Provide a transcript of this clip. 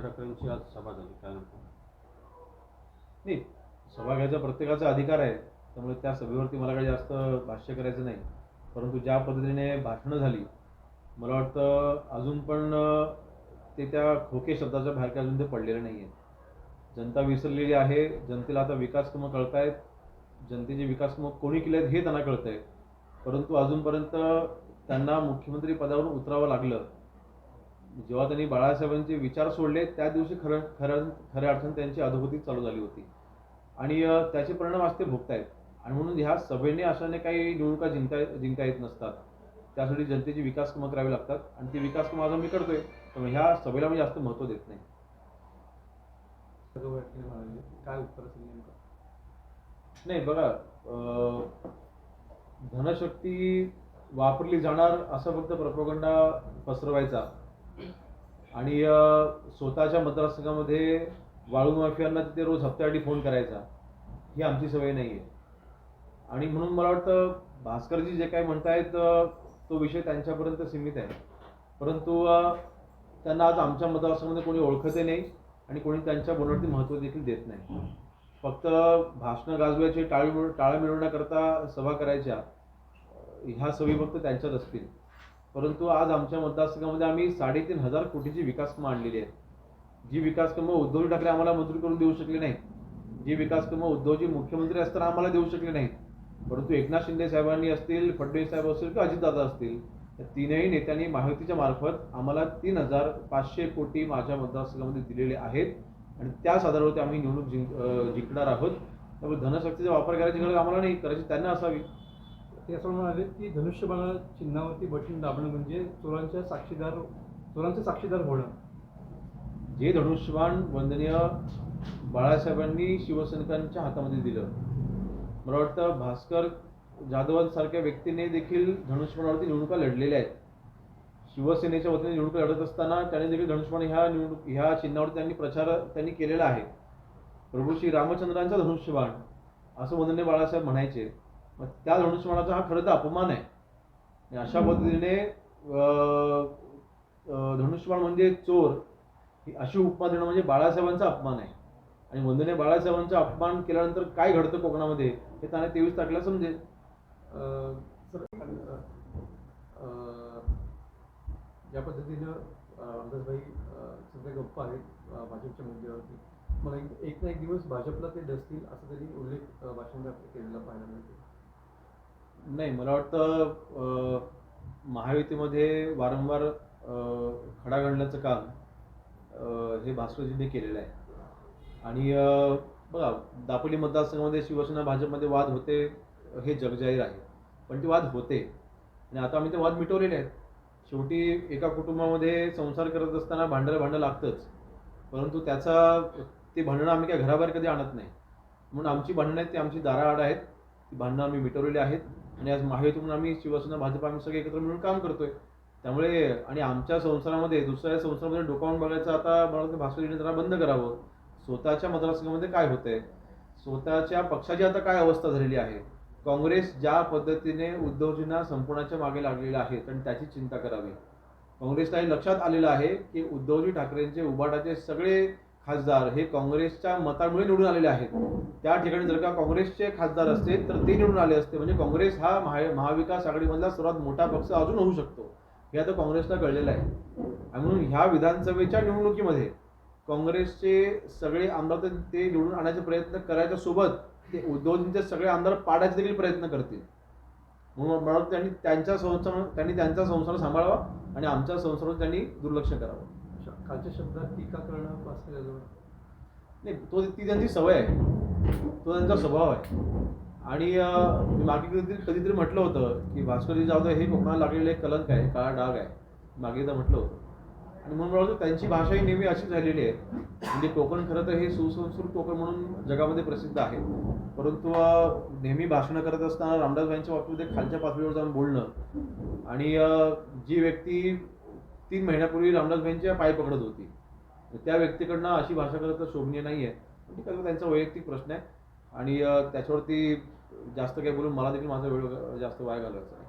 ठाकरेंची आज सभा झाली. काय नाही सभा घ्यायचा प्रत्येकाचा अधिकार आहे. त्यामुळे त्या सभेवरती मला काही जास्त भाष्य करायचं नाही. परंतु ज्या पद्धतीने भाषणं झाली मला वाटतं अजून पण ते त्या खोके शब्दाच्या बाहेर काय अजून ते पडलेले नाही आहेत जनता विसरलेली आहे. जनतेला आता विकासकामं कळत आहेत जनतेचे विकासकामं कोणी केले आहेत हे त्यांना कळतं आहे परंतु अजूनपर्यंत त्यांना मुख्यमंत्री पदावरून उतरावं लागलं. जेव्हा त्यांनी बाळासाहेबांचे विचार सोडले त्या दिवशी खरं खरं खऱ्या अर्थाने त्यांची अधोगती चालू झाली होती. आणि त्याचे परिणाम आज ते भोगतायत. आणि म्हणून ह्या सभेने अशाने काही निवडणुका जिंकता जिंकता येत नसतात. त्यासाठी जनतेची विकास कामं करावी लागतात. आणि ती विकास कामं आज आम्ही करतोय. त्यामुळे ह्या सभेला मी जास्त महत्त्व देत नाही. काय उत्तर नाही बघा धनशक्ती वापरली जाणार असं फक्त प्रपोगंडा पसरवायचा. आणि स्वतःच्या मतदारसंघामध्ये वाळू माफियांना तिथे रोज हप्त्यासाठी फोन करायचा. ही आमची सवय नाही आहे. आणि म्हणून मला वाटतं भास्करजी जे काही म्हणतायत तो विषय त्यांच्यापर्यंत सीमित आहे. परंतु त्यांना आज आमच्या मतदारसंघामध्ये कोणी ओळखते नाही आणि कोणी त्यांच्या बोलण्यावरती महत्त्व देखील देत नाही. फक्त भाषणं गाजवायचे टाळी टाळा मिळवण्याकरता सभा करायच्या ह्या सवयी फक्त त्यांच्यात असतील. परंतु आज आमच्या मतदारसंघामध्ये आम्ही साडेतीन हजार कोटीची विकास कामं आणलेली आहेत. जी विकास कामं उद्धव ठाकरे आम्हाला मंजूर करून देऊ शकले नाहीत. जी विकास कामं उद्धवजी मुख्यमंत्री असताना आम्हाला देऊ शकले नाहीत. परंतु एकनाथ शिंदे साहेबांनी असतील फडणवीस साहेब असतील किंवा अजितदादा असतील तर तीनही नेत्यांनी महायुतीच्या मार्फत आम्हाला तीन हजार पाचशे कोटी माझ्या मतदारसंघामध्ये दिलेले आहेत. आणि त्याच आधारावरती आम्ही निवडणूक जिंक जिंकणार आहोत. त्यामुळे धनशक्तीचा वापर करायची गरज आम्हाला नाही. करायची त्यांना असावी. ते असं म्हणाले की धनुष्यबाणा चिन्हावरती बटन दाबणं म्हणजे चोरांच्या साक्षीदार चोरांचे साक्षीदार होणं. जे धनुष्यबाण वंदनीय बाळासाहेबांनी शिवसैनिकांच्या हातामध्ये दिलं. मला वाटतं भास्कर जाधवांसारख्या व्यक्तीने देखील धनुष्यबाणावरती निवडणुका लढलेल्या आहेत. शिवसेनेच्या वतीने निवडणुका लढत असताना त्याने देखील धनुष्यबाण ह्या निवडणूक ह्या चिन्हावर त्यांनी प्रचार त्यांनी केलेला आहे. प्रभू श्री रामचंद्रांचा धनुष्यबाण असं वंदनीय बाळासाहेब म्हणायचे. मग त्या धनुष्यबाणाचा हा खरं तर अपमान आहे. अशा पद्धतीने धनुष्यमान धनुष्यबाण म्हणजे चोर अशी उपमा देणं म्हणजे बाळासाहेबांचा अपमान आहे. आणि वंदने बाळासाहेबांचा अपमान केल्यानंतर काय घडतं कोकणामध्ये हे त्यांना तेवीस तारखेला समजेल. अं, अं, ज्या पद्धतीनं अं, अंदाजभाई अं, सध्या आहेत भाजपच्या मुद्द्यावरती. मला एक ना एक दिवस भाजपला ते डसतील असं तरी उल्लेख भाषणात केलेला पाहायला मिळतो. नाही मला वाटतं महायुतीमध्ये वारंवार खडा घालण्याचं काम हे भास्करजींनी केलेलं आहे. आणि बघा दापोली मतदारसंघामध्ये शिवसेना भाजपमध्ये वाद होते हे जगजाहीर आहे. पण ते वाद होते. आणि आता आम्ही ते वाद मिटवलेले आहेत. शेवटी एका कुटुंबामध्ये संसार करत असताना भांडायला भांडं लागतंच. परंतु त्याचा ते भांडणं आम्ही काय घराबाहेर कधी आणत नाही. म्हणून आमची भांडणं आहेत ती आमची दाराआड आहेत. ती भांडणं आम्ही मिटवलेली आहेत. आणि आज महायुतीतून आम्ही शिवसेना भाजप आम्ही सगळे एकत्र मिळून काम करतोय. त्यामुळे आणि आमच्या संसारामध्ये दुसऱ्या संसारामध्ये डोकावून बघायचं आता मला वाटतं भास्करजीने जरा बंद करावं. स्वतःच्या मतदारसंघामध्ये काय होतंय? स्वतःच्या पक्षाची आता काय अवस्था झालेली आहे? काँग्रेस ज्या पद्धतीने उद्धवजींना संपूर्णाच्या मागे लागलेलं आहे आणि त्याची चिंता करावी. काँग्रेसला हे लक्षात आलेलं आहे की उद्धवजी ठाकरेंचे उभाटाचे सगळे खासदार हे काँग्रेसच्या मतामुळे निवडून आलेले आहेत. त्या ठिकाणी जर का काँग्रेसचे खासदार असते तर ते निवडून आले असते. म्हणजे काँग्रेस हा महा महाविकास आघाडीमधला सर्वात मोठा पक्ष अजून होऊ शकतो. हे आता काँग्रेसला कळलेलं आहे. आणि म्हणून ह्या विधानसभेच्या निवडणुकीमध्ये काँग्रेसचे सगळे आमदार ते निवडून आणायचे प्रयत्न करायच्या सोबत ते उद्धवजींचे सगळे आमदार पाडायचे देखील प्रयत्न करतील. म्हणून मला त्यांनी त्यांच्या संसार त्यांनी त्यांचा संसार सांभाळावा आणि आमच्या संसारावर त्यांनी दुर्लक्ष करावं. खालच्या शब्दात टीका करणं भास्कर नाही तो ती त्यांची सवय आहे. तो त्यांचा स्वभाव आहे. आणि मी मागे कधीतरी कधीतरी म्हटलं होतं की भास्करजी जाधव हे कोकणाला लागलेलं एक कलंक आहे काळा डाग आहे. मागे एकदा म्हटलं होतं. आणि म्हणून मला वाटतं त्यांची भाषा ही नेहमी अशी झालेली आहे. म्हणजे कोकण खरं तर हे सुसंस्कृत कोकण म्हणून जगामध्ये प्रसिद्ध आहे. परंतु नेहमी भाषणं करत असताना रामदासभाईंच्या बाबतीमध्ये खालच्या पातळीवर जाऊन बोलणं आणि जी व्यक्ती तीन महिन्यापूर्वी रामदासभाईंच्या पाय पकडत होती. त्या व्यक्तीकडनं अशी भाषा करत तर शोभनीय नाही आहे ठीक आहे त्यांचा वैयक्तिक प्रश्न आहे. आणि त्याच्यावरती जास्त काही बोलून मला देखील माझा वेळ जास्त वाया घालवायचा आहे